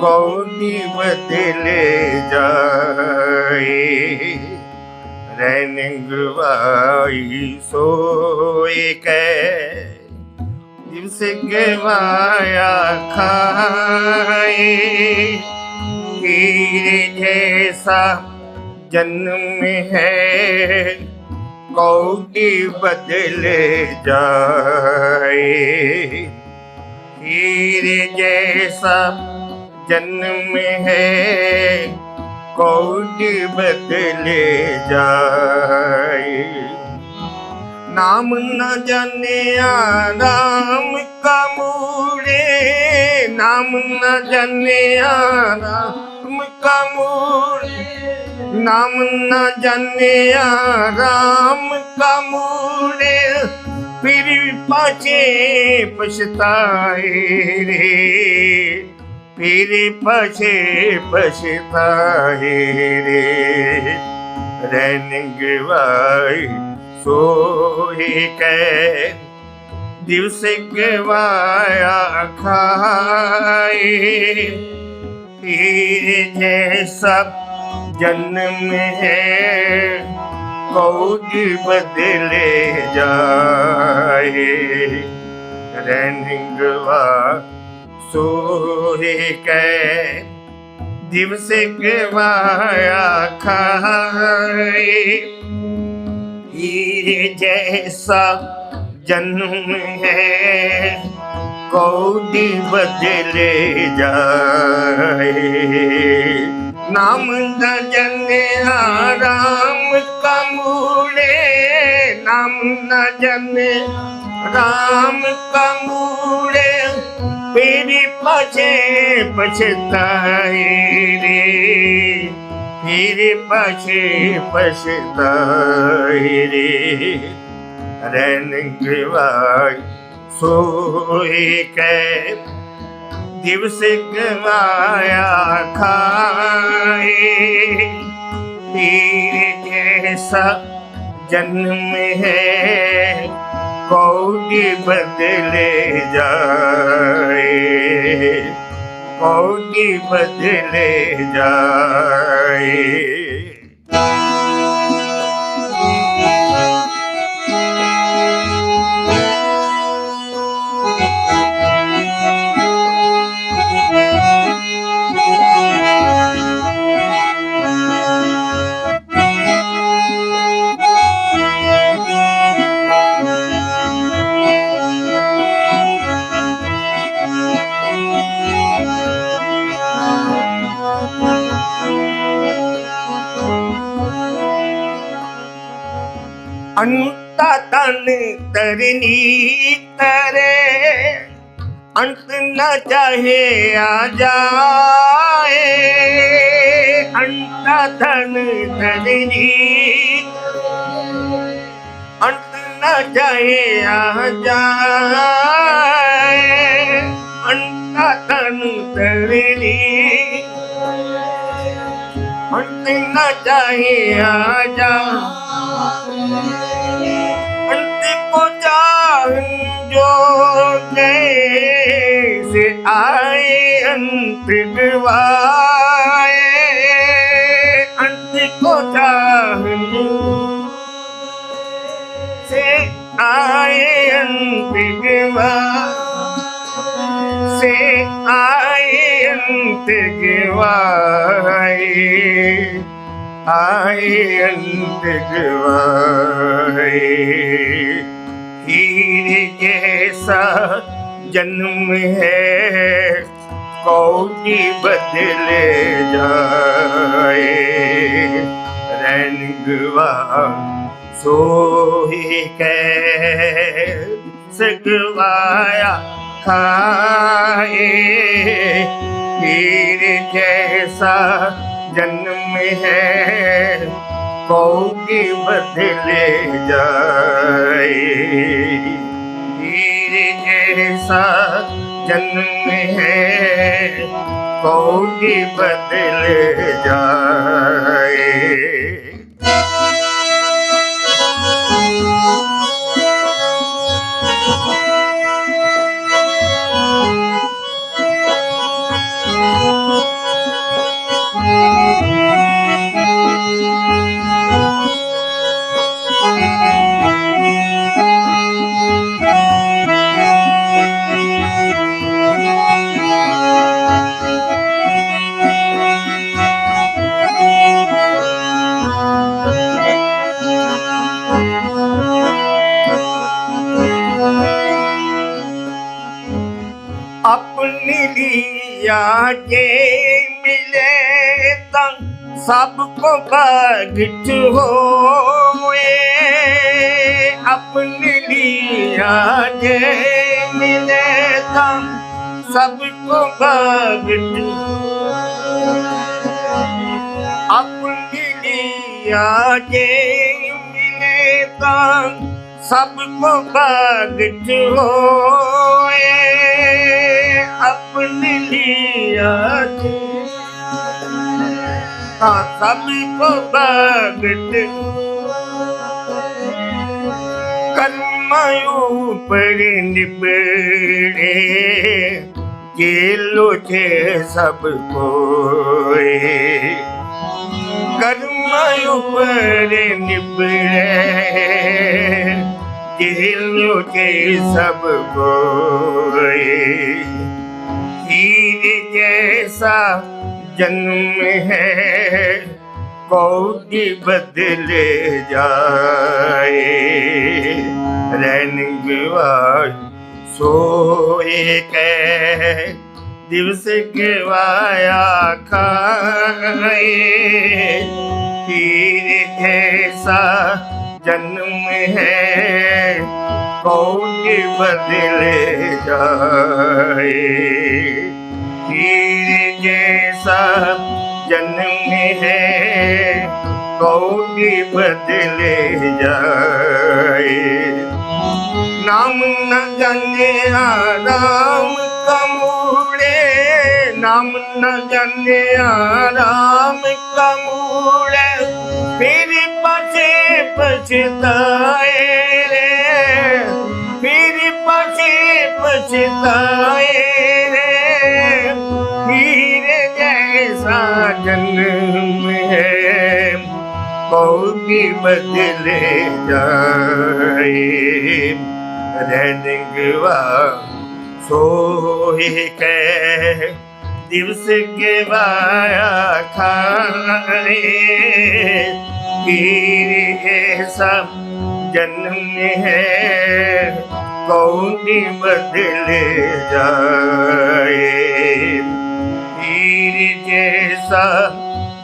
कौड़ी बदले जाए? रैनगवाई सोए के? दिवस गवाया खाए? हीरे जैसा जन्म है कौड़ी बदले जाए? हीरे जैसा जन्म है कौड़ी बदले जाए नाम न जाने राम का मूड़े नाम न जाने राम का मूड़े नाम न जाने राम का मूड़े फिर पाछे पछताए रे फिर पछे पछताए रे। रैनगवाई सोए के दिवस गवाया खाए। फिर जैसा जन्म है कौज बदले जाए। रैनगवा सोए के दिवस गवाया खाए हीरे जैसा जन्म है कौड़ी बदले जाए? नाम न जने राम का मूड़े नाम न जने राम का मूड़े तेरी पछे पछताए रे फिर पछे पछताए रे रैनगवाई सोए के दिवस गवाया खाए फिर जैसा जन्म है कौड़ी बदले जाए कौड़ी बदले जाए अंत तन तरनी तरे अंत न चाहे आ जाए। अंत तन तरनी अंत न चाहे आ जाए। अंत तन तरनी अंत न चाहे आ जाए अंत को जान जो जैसे आए अंत गवाए अंत को जान से आए अंत गवा से आए अंत गवाए आए अंत हीर जैसा जन्म है कौड़ी बदले जाए? रैनगवा सोही के खाए। हीर जैसा जन्म है कौड़ी बदले जाए। हीर जैसा जन्म है कौड़ी बदले जाए। लिया के मिले तंग सबको भगत होए अपने लिया के मिले तंग सबको भगत अपने लिया के मिले तंग सबको भगत होए अपने लिया के भगत कर्मयों पर निबड़े जेलो थे सबको कर्मयों पर सबको जैसा जन्म है कौड़ी बदले जाए। रैनगवार सोए के दिवस के वाया खाए। तीर जैसा जन्म है कौड़ी बदले जाए। हीर जैसा जन्म है कौड़ी बदले जाए। नाम न जाने राम कमूड़े नाम न जाने राम कमूड़े फिर पछे पछताए रे। फिर पछे पछताए कौड़ी बदले जाए। रनगवा सोए के दिवस के वाया खाए हीर ऐसा जन्म है। कौड़ी बदले जाए। हीर जैसा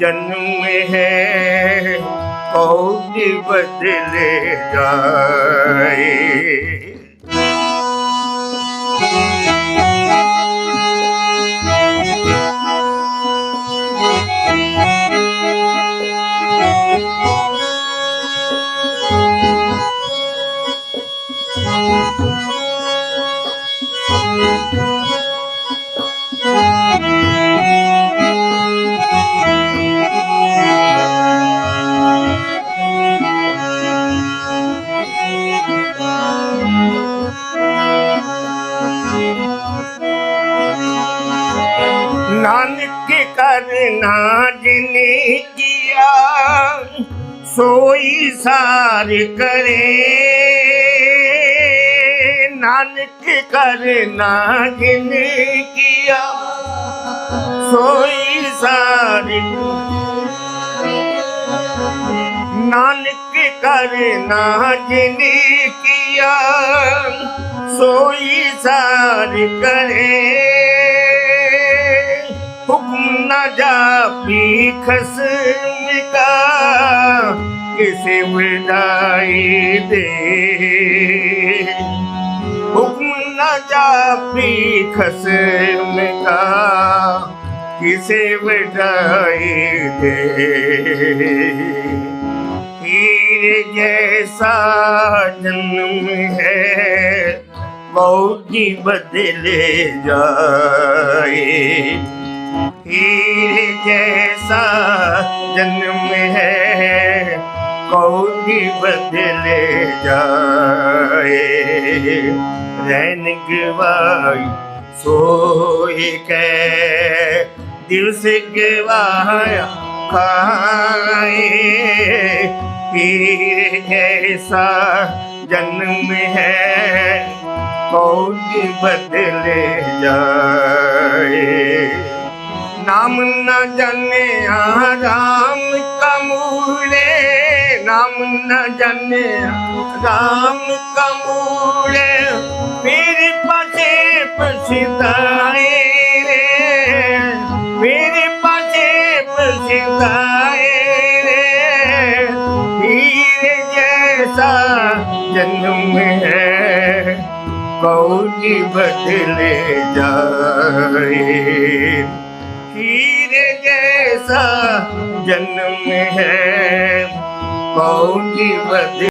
जन्म है कौड़ी बदले जाए ਸੋਈ ਸਾਰ ਕਰੇ। ਨਾਨਕ ਕਰਨਾ ਗਿਨ ਕੀਆ। ਸੋਈ ਸਾਰ ਨਾਨਕ ਕਰਨਾ ਗਿਨ ਕੀਆ। ਸੋਈ ਸਾਰ ਕਰੇ। न जापी खसम का किसे विदाई दे। हुक्म न जापी खसम का किसे विदाई दे। हीर जैसा जन्म है मौजी बदले जाए। हीर जैसा जन्म है कौड़ी बदले जाए? रैन गवाई सोए के दिवस गवाया खाए। हीर जैसा जन्म है कौड़ी बदले जाए? नाम न जने राम कमूले नाम न जने राम कमूले फिर पचे पसीदाए रे। फिर पचे पसीदाए रे। हीरे जैसा जन्म है, कौन बदले जाए? जैसा जन्म है। कौन बदले